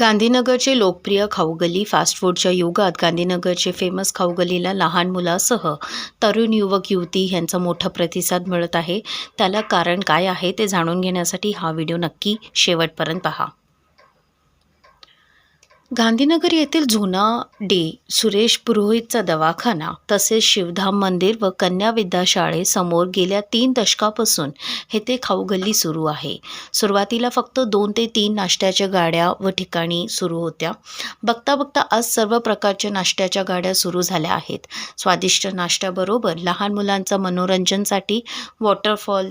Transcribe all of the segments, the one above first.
गांधीनगरचे लोकप्रिय खाऊगली फास्ट फूडच्या युगात गांधीनगरचे फेमस खाऊगलीला लहान मुलासह तरुण युवक युवती यांचा मोठा प्रतिसाद मिळत आहे. त्याला कारण काय आहे ते जाणून घेण्यासाठी हा व्हिडिओ नक्की शेवटपर्यंत पहा. गांधीनगर येथील जुना डे. सुरेश पुरोहितचा दवाखाना तसेच शिवधाम मंदिर व कन्या विद्याशाळेसमोर गेल्या तीन दशकापासून हे ते खाऊगल्ली सुरू आहे. सुरुवातीला फक्त दोन ते तीन नाश्त्याच्या गाड्या व ठिकाणी सुरू होत्या. बघता बघता आज सर्व प्रकारच्या नाश्त्याच्या गाड्या सुरू झाल्या आहेत. स्वादिष्ट नाश्त्याबरोबर लहान मुलांचा मनोरंजनसाठी वॉटरफॉल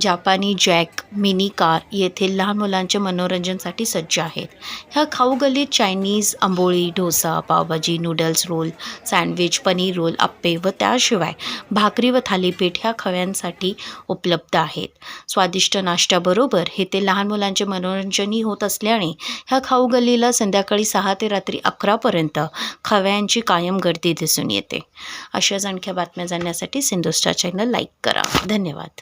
जापानी जॅक मिनी कार येथील लहान मुलांचे मनोरंजनसाठी सज्ज आहेत. ह्या खाऊगल्लीत चायनीज आंबोळी dosa pav bhaji noodles roll sandwich paneer roll आप्पे व त्याशिवाय भाकरी व थालीपीठ ह्या खव्यांसाठी उपलब्ध आहेत. स्वादिष्ट नाश्त्याबरोबर हे ते लहान मुलांचे मनोरंजनही होत असल्याने ह्या खाऊ गल्लीला संध्याकाळी सहा ते रात्री अकरापर्यंत खव्यांची कायम गर्दी दिसून येते. अशाच आणखी बातम्या जाणण्यासाठी सिंधुस्टार चॅनल लाईक करा. धन्यवाद.